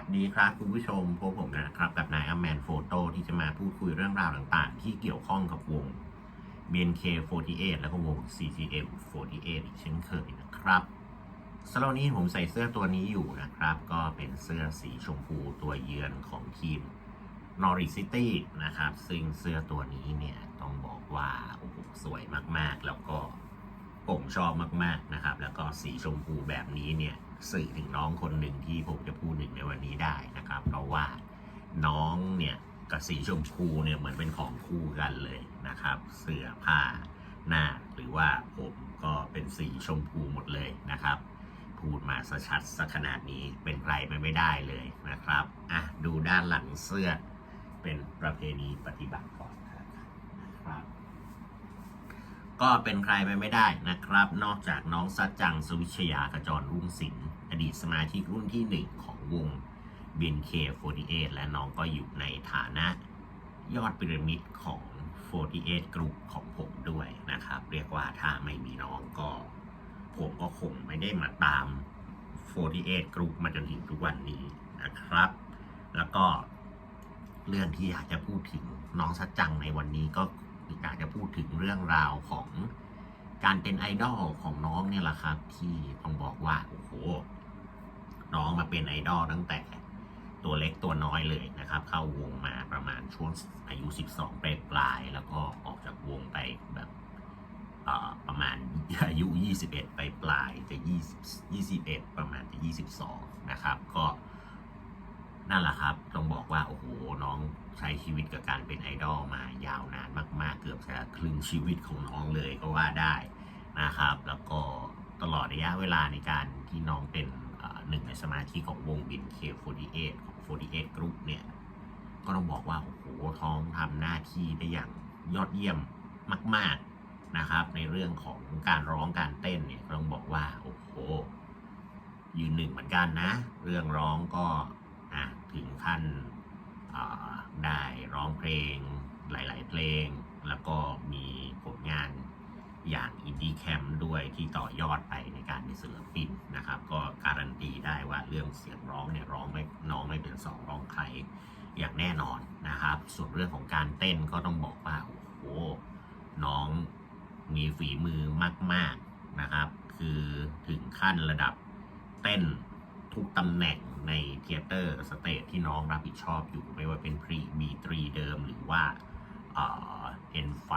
สดีครับคุณผู้ชมพบผมนะครับกับนายอแมนโฟโต้ที่จะมาพูดคุยเรื่องราวต่างๆ ที่เกี่ยวข้องกับวง BNK48 แล้วก็วง CGM48 อีกเช่นเคยนะครับสำหรับนี้ผมใส่เสื้อตัวนี้อยู่นะครับ ก็เป็นเสื้อสีชมพูตัวเยือนของทีม n o r w i c City นะครับ ซึ่งเสื้อตัวนี้เนี่ยต้องบอกว่าโอ้โหสวยมากๆ แล้วก็ผมชอบมากๆนะครับ แล้วก็สีชมพูแบบนี้เนี่ย สื่อถึงน้องคนหนึ่งที่ผมจะพูดถึงในวันนี้ได้นะครับ เพราะว่าน้องเนี่ยกับสีชมพูเนี่ยเหมือนเป็นของคู่กันเลยนะครับ เสื้อผ้าหน้าหรือว่าผมก็เป็นสีชมพูหมดเลยนะครับ พูดมาสะชัดสักขนาดนี้เป็นใครไปไม่ได้เลยนะครับอะดูด้านหลังเสื้อเป็นประเพณีปฏิบัติก่อนนะครับ ก็เป็นใครไปไม่ได้นะครับ นอกจากน้องสัจจังสวิชยากระจรรุ่งสิงห์อดีตสมาชิกรุ่นที่หนึ่งของวง BNK48 และน้องก็อยู่ในฐานะยอดพีระมิดของ 48 Group ของผมด้วยนะครับ เรียกว่าถ้าไม่มีน้องก็ ผมก็คงไม่ได้มาตาม 48 Group มาจนถึงทุกวันนี้นะครับ แล้วก็เรื่องที่อยากจะพูดถึงน้องสัจจังในวันนี้ก็ อยากจะพูดถึงเรื่องราวของการเป็นไอดอลของน้องเนี่ยแหละครับ ที่ต้องบอกว่าโอ้โหน้องมาเป็นไอดอลตั้งแต่ตัวเล็กตัวน้อยเลยนะครับ เข้าวงมาประมาณช่วงอายุ 12ปลายปลาย แล้วก็ออกจากวงไปแบบประมาณอายุ 21 ไปปลายจะ20 21 ประมาณจะ 22 นะครับ ก็ นั่นแหละครับ ต้องบอกว่า โอ้โห น้องใช้ชีวิตกับการเป็นไอดอลมายาวนานมาก ๆ เกือบจะครึ่งชีวิตของน้องเลยก็ว่าได้นะครับ แล้วก็ตลอดระยะเวลาในการที่น้องเป็นหนึ่งในสมาชิกของวง BNK48 ของ 48 Group เนี่ย ก็ต้องบอกว่า โอ้โห ท้องทำหน้าที่ได้อย่างยอดเยี่ยมมาก ๆนะครับ ในเรื่องของการร้องการเต้นเนี่ยต้องบอกว่า โอ้โหยืนหนึ่งเหมือนกันนะ เรื่องร้องก็ ถึงขั้นได้ร้องเพลงหลาย ๆ เพลง แล้วก็มีผลงานอย่างอินดี้แคมด้วยที่ต่อยอดไปในการเป็นศิลปินนะครับ ก็การันตีได้ว่าเรื่องเสียงร้องเนี่ยร้องไม่น้องไม่เป็นสองร้องใครอย่างแน่นอนนะครับ ส่วนเรื่องของการเต้นก็ต้องบอกว่า โอ้โห น้องมีฝีมือมาก ๆนะครับ คือถึงขั้นระดับเต้นทุกตำแหน่ง ในเทเตอร์สเตจที่น้องรับผิดชอบอยู่ไม่ว่าเป็น Pre B3 เดิมหรือว่าเอ่อ N5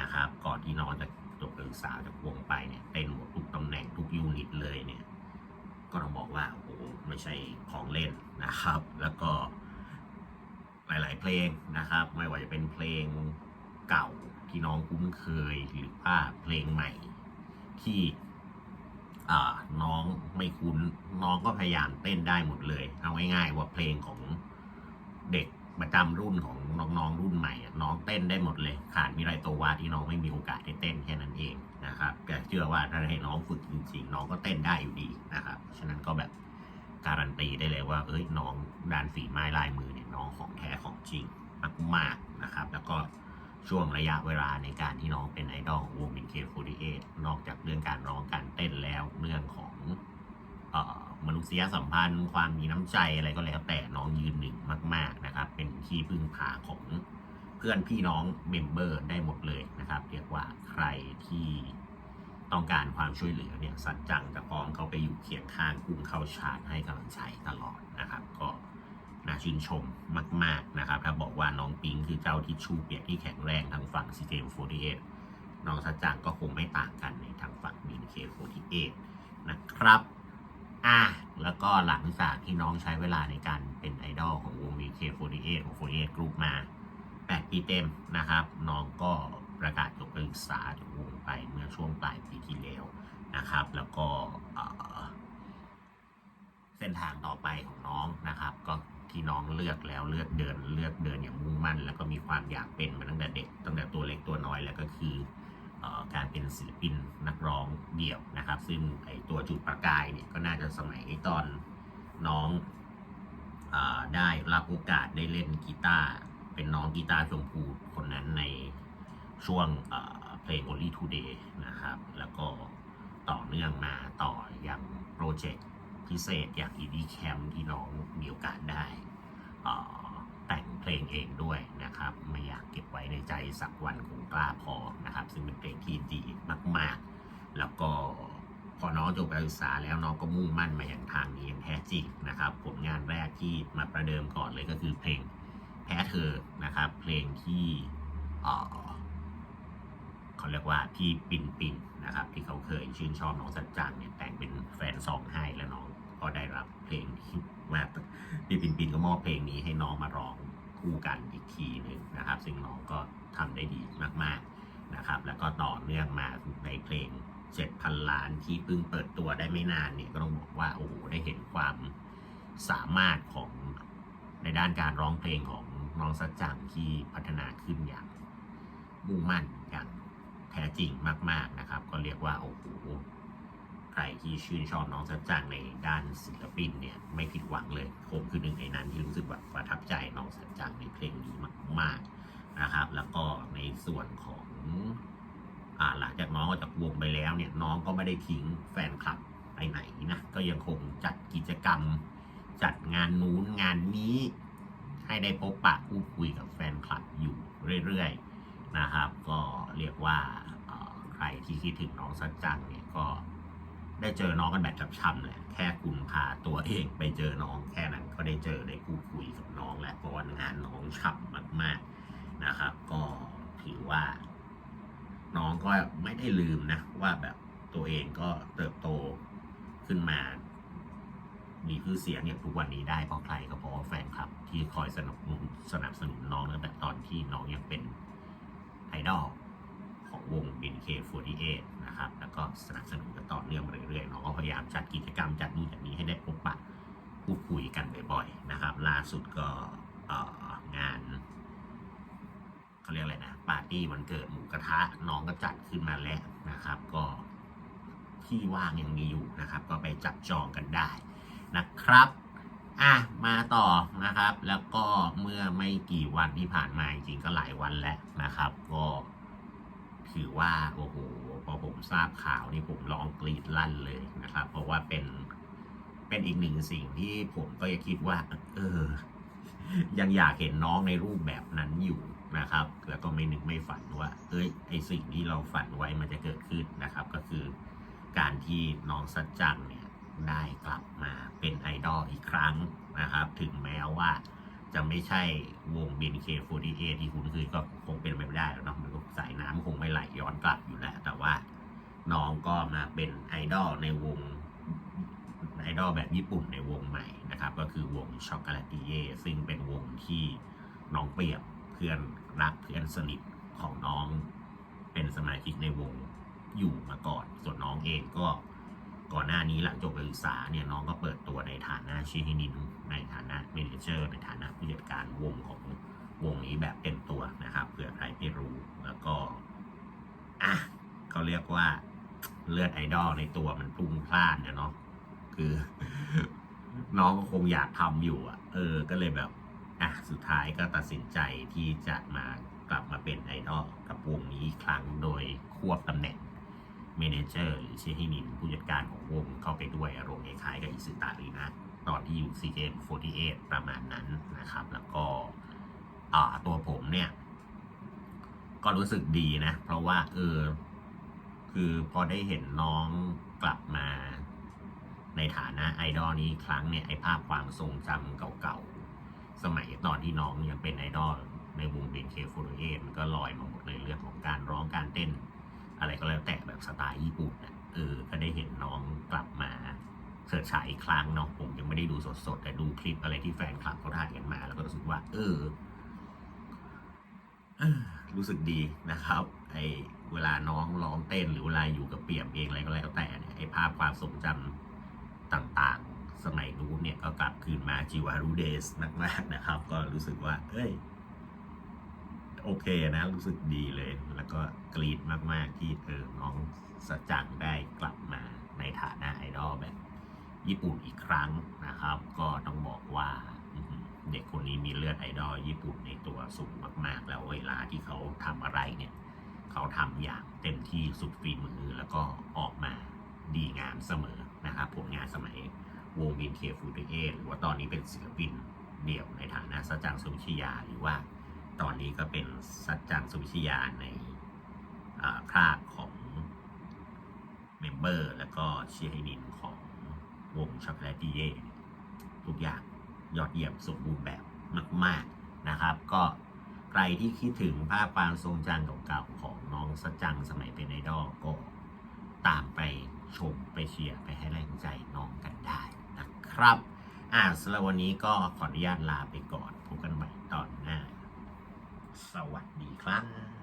นะครับ ก่อนที่น้องจะจบการศึกษาจากวงไปเนี่ยเต้นหมดทุกตำแหน่งทุกยูนิตเลยเนี่ย ก็ต้องบอกว่าโอ้โหไม่ใช่ของเล่นนะครับ แล้วก็หลาย ๆ เพลงนะครับ ไม่ว่าจะเป็นเพลงเก่าที่น้องคุ้นเคยหรือว่าเพลงใหม่ที่ น้องไม่คุ้นน้องก็พยายามเต้นได้หมดเลย เอาง่ายๆว่าเพลงของเด็กประจำรุ่นของน้องๆรุ่นใหม่น้องเต้นได้หมดเลยขาดมิไรโตวาที่น้องไม่มีโอกาสได้เต้นแค่นั้นเองนะครับแต่เชื่อว่าถ้าให้น้องฝึกจริงๆ น้องก็เต้นได้อยู่ดีนะครับฉะนั้นก็แบบการันตีได้เลยว่า เอ้ยน้องด้านฝีไม้ลายมือเนี่ยน้องของแท้ของจริงมากๆนะครับ แล้วก็ ช่วงระยะเวลาในการที่น้องเป็นไอดอลของวง BNK48 นอกจากเรื่องการร้องการเต้นแล้วเรื่องของออมนุษยสัมพันธ์ ความมีน้ำใจอะไรก็แล้วแต่น้องยืนหนึ่งมาก ๆนะครับ เป็นที่พึ่งพาของเพื่อนพี่น้องเมมเบอร์ได้หมดเลยนะครับ เรียกว่าใครที่ต้องการความช่วยเหลือเนี่ยสัจจังจะพร้อมเขาไปอยู่เคียงข้างกุ้งเข้าชาร์จให้กำลังใจตลอดนะครับ ก็ น่าชื่นชมมาก ๆนะครับถ้าบอกว่าน้องปิงคือเจ้าทิชชู่เปียกที่แข็งแรงทางฝั่ง CJ48 น้องสัจจังก็คงไม่ต่างกันในทางฝั่ง BNK48 นะครับอะแล้วก็หลังจากที่น้องใช้เวลาในการเป็นไอดอลของวง BNK48 ของ48 Group มา 8 ปีเต็มนะครับ น้องก็ประกาศจบการศึกษาจากวงไปเมื่อช่วงปลายปีที่แล้วนะครับ แล้วก็เส้นทางต่อไปของน้องนะครับ ก็ ที่น้องเลือกแล้วเลือกเดิน เลือกเดินอย่างมุ่งมั่น แล้วก็มีความอยากเป็นมาตั้งแต่เด็กตั้งแต่ตัวเล็กตัวน้อยแล้วก็คืออการเป็นศิลปินนักร้องเดี่ยวนะครับ ซึ่งไอตัวจุดประกายเนี่ยก็น่าจะสมัยตอนน้องอได้รับโอกาสได้เล่นกีตาร์เป็นน้องกีตาร์ชมพูคนนั้นในช่วงเพลง Only Today นะครับ แล้วก็ต่อเนื่องมาต่อยังโปรเจกต์ พิเศษอย่าง Indie Camp ที่น้องมีโอกาสได้แต่งเพลงเองด้วยนะครับ ไม่อยากเก็บไว้ในใจสักวันคงกล้าพอนะครับ ซึ่งเป็นเพลงที่ดีมาก ๆ แล้วก็พอน้องจบการศึกษาแล้วน้องก็มุ่งมั่นมาอย่างทางนี้อย่างแท้จริงนะครับ ผลงานแรกที่มาประเดิมก่อนเลยก็คือเพลงแพ้เธอนะครับ เพลงที่เขาเรียกว่าพี่ปินปินนะครับ ที่เขาเคยชื่นชอบน้องสัจจังเนี่ยแต่งเป็นแฟนซองให้แล้วน้อง ก็ได้รับเพลงมาพี่ปินปินก็มอบเพลงนี้ให้น้องมาร้องคู่กันอีกทีหนึ่งนะครับ ซึ่งน้องก็ทำได้ดีมากๆนะครับ แล้วก็ต่อเนื่องมาในเพลง7,000ล้านที่เพิ่งเปิดตัวได้ไม่นานเนี่ยก็ต้องบอกว่าโอ้โหได้เห็นความสามารถของในด้านการร้องเพลงของน้องสัจจังที่พัฒนาขึ้นอย่างมุ่งมั่นอย่างแท้จริงมาก ๆนะครับ ก็เรียกว่าโอ้โห ใครที่ชื่นชอบน้องสัจจังในด้านศิลปินเนี่ยไม่ผิดหวังเลยผมคือหนึ่งในนั้นที่รู้สึกว่าประทับใจน้องสัจจังในเพลงนี้มากๆนะครับ แล้วก็ในส่วนของอหลังจากน้องออกจากวงไปแล้วเนี่ยน้องก็ไม่ได้ทิ้งแฟนคลับไปไหนนะก็ยังคงจัดกิจกรรม จัดงานนู้นงานนี้ให้ได้พบปะพูดคุยกับแฟนคลับอยู่เรื่อยๆนะครับ ก็เรียกว่าใครที่คิดถึงน้องสัจจังเนี่ยก็ ได้เจอน้องกันแบบช้ำๆแหละแค่คุณพาตัวเองไปเจอน้องแค่นั้นก็ได้เจอได้พูดคุยกับน้องแล้วเพราะว่างานน้องฉ่ำมาก ๆนะครับ ก็ถือว่า น้องก็ไม่ได้ลืมนะว่าแบบตัวเองก็เติบโตขึ้นมา มีชื่อเสียงอย่างทุกวันนี้ได้เพราะใครก็เพราะแฟนคลับ ที่คอยสนับสนุนสนับสนุนน้องตั้งแต่ตอนที่น้องยังเป็นไอดอล ของวง BNK48 นะครับ แล้วก็สนับสนุนกันต่อเนื่องมาเรื่อยๆน้องก็พยายามจัดกิจกรรมจัดนู่นจัดนี้ให้ได้พบปะพูดคุยกันบ่อยๆนะครับ ล่าสุดก็องานเขาเรียกอะไรนะปาร์ตี้วันเกิดหมูกระทะน้องก็จัดขึ้นมาแล้วนะครับ ก็ที่ว่างยังมีอยู่นะครับ ก็ไปจับจองกันได้นะครับอะมาต่อนะครับ แล้วก็เมื่อไม่กี่วันที่ผ่านมาจริงๆก็หลายวันแล้วนะครับ ก็ ถือว่าโอ้โหพอผมทราบข่าวนี่ผมร้องกรีดลั่นเลยนะครับ เพราะว่าเป็นเป็นอีกหนึ่งสิ่งที่ผมก็ยังคิดว่า เออ ยังอยากเห็นน้องในรูปแบบนั้นอยู่นะครับ แล้วก็ไม่นึกไม่ฝันว่าเอ้ยไอสิ่งที่เราฝันไว้มันจะเกิดขึ้นนะครับ ก็คือการที่น้องสัจจังเนี่ยได้กลับมาเป็นไอดอลอีกครั้งนะครับ ถึงแม้ว่า จะไม่ใช่วง BNK48 ที่คุณเคยก็คงเป็นไปไม่ได้แล้วเนาะมันก็สายน้ำคงไม่ไหลย้อนกลับอยู่แล้ว แต่ว่าน้องก็มาเป็นไอดอลในวงไอดอลแบบญี่ปุ่นในวงใหม่นะครับ ก็คือวงช็อกโกแลตเย่ซึ่งเป็นวงที่น้องเปียบเพื่อนรักเพื่อนสนิทของน้องเป็นสมาชิกในวงอยู่มาก่อน ส่วนน้องเองก็ ก่อนหน้านี้หลังจบการศึกษาเนี่ยน้องก็เปิดตัวในฐานะชิฮินินในฐานะเมนเจอร์ในฐานะผู้จัดการวงของวงนี้แบบเต็มตัวนะครับเผื่อใครไม่รู้แล้วก็อะเขาเรียกว่าเลือดไอดอลในตัวมันพุ่งพล่านเนี่ยเนาะคือ น้องก็คงอยากทำอยู่อะ เออ ก็เลยแบบอะสุดท้ายก็ตัดสินใจที่จะมากลับมาเป็นไอดอลกับวงนี้อีกครั้งโดยควบตำแหน่ง เมเนเจอร์หรือเชฮินินผู้จัดการของวงเข้าไปด้วยอารมณ์คล้ายๆกับอิสุตาลีนะตอนที่อยู่ CKM48 ประมาณนั้นนะครับ แล้วก็ตัวผมเนี่ย ก็รู้สึกดีนะ เพราะว่าเออคือพอได้เห็นน้องกลับมาในฐานะไอดอลนี้ครั้งเนี่ย ไอภาพความทรงจำเก่าๆ สมัยตอนที่น้องยังเป็นไอดอลในวงเบนเคฟโฟเอมันก็ลอยมาหมดเลยเรื่องของการร้องการเต้น อะไรก็แล้วแต่แบบสไตล์ญี่ปุ่นน่ะเออ ก็ได้เห็นน้องกลับมาเสิร์ชฉายอีกครั้งเนาะผมยังไม่ได้ดูสดๆ แต่ดูคลิปอะไรที่แฟนคลับเขาถ่ายกันมา แล้วก็รู้สึกว่า เออรู้สึกดีนะครับ ไอเวลาน้องร้องเต้นหรือเวลาอยู่กับเปี่ยมเองอะไรก็แล้วแต่เนี่ยไอภาพความทรงจำต่างๆ สมัยนู้นเนี่ยก็กลับคืนมาจิวารุเดสมากๆนะครับ ก็รู้สึกว่า เอ้ย โอเคนะ รู้สึกดีเลย แล้วก็ กรีดมาก ๆ ที่เออน้องสจังได้กลับมาในฐานะไอดอลแบบญี่ปุ่นอีกครั้งนะครับ ก็ต้องบอกว่าเด็กคนนี้มีเลือดไอดอลญี่ปุ่นในตัวสูงมาก ๆ แล้วเวลาที่เขาทำอะไรเนี่ย เขาทำอย่างเต็มที่สุดฝีมือแล้วก็ออกมาดีงามเสมอนะครับผลงานสมัยวง BNK48 หรือว่าตอนนี้เป็นศิลปินเดี่ยวในฐานะสัจจังสุวิชยาหรือว่าตอนนี้ก็เป็นสัจจังสุวิชยาใน อ่าคราบของเมมเบอร์แล้วก็เชียร์ไฮนินของวงช็อกโกแลตดีเย่ทุกอย่างยอดเยี่ยมสมบูรณ์แบบมาก ๆนะครับ ก็ใครที่คิดถึงภาพความทรงจำเก่าๆของน้องสัจจังสมัยเป็นไอดอลก็ตามไปชมไปเชียร์ไปให้แรงใจน้องกันได้นะครับอ่าสำหรับวันนี้ก็ขออนุญาตลาไปก่อนพบกันใหม่ตอนหน้า สวัสดีครับ